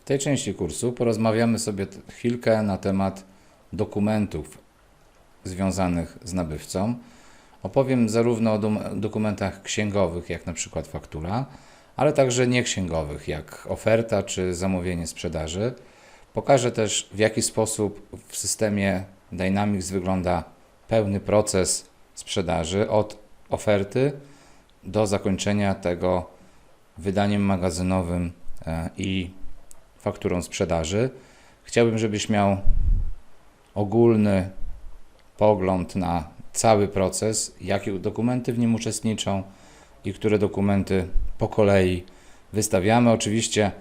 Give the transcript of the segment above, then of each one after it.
W tej części kursu porozmawiamy sobie chwilkę na temat dokumentów związanych z nabywcą. Opowiem zarówno o dokumentach księgowych, jak na przykład faktura, ale także nieksięgowych, jak oferta czy zamówienie sprzedaży. Pokażę też, w jaki sposób w systemie Dynamics wygląda pełny proces sprzedaży od oferty do zakończenia tego wydaniem magazynowym e, i fakturą sprzedaży. Chciałbym, żebyś miał ogólny pogląd na cały proces, jakie dokumenty w nim uczestniczą i które dokumenty po kolei wystawiamy. Oczywiście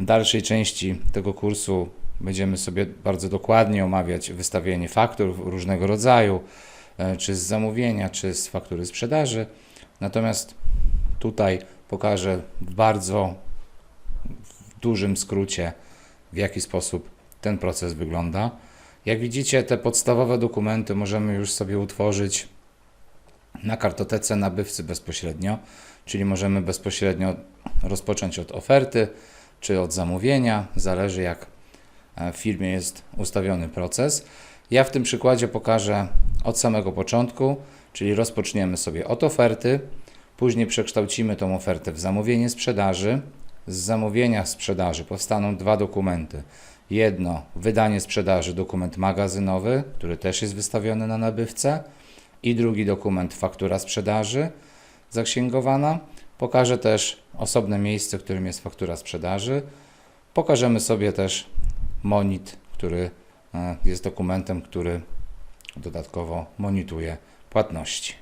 w dalszej części tego kursu będziemy sobie bardzo dokładnie omawiać wystawienie faktur różnego rodzaju, e, czy z zamówienia, czy z faktury sprzedaży. Natomiast tutaj pokażę w bardzo dużym skrócie, w jaki sposób ten proces wygląda. Jak widzicie, te podstawowe dokumenty możemy już sobie utworzyć na kartotece nabywcy bezpośrednio, czyli możemy bezpośrednio rozpocząć od oferty czy od zamówienia, zależy jak e, w firmie jest ustawiony proces. Ja w tym przykładzie pokażę od samego początku, czyli rozpoczniemy sobie od oferty, później przekształcimy tą ofertę w zamówienie sprzedaży. Z zamówienia sprzedaży powstaną dwa dokumenty. Jedno wydanie sprzedaży, dokument magazynowy, który też jest wystawiony na nabywcę, i drugi dokument faktura sprzedaży zaksięgowana. Pokażę też osobne miejsce, którym jest faktura sprzedaży. Pokażemy sobie też monit, który e, jest dokumentem, który dodatkowo monituje płatności.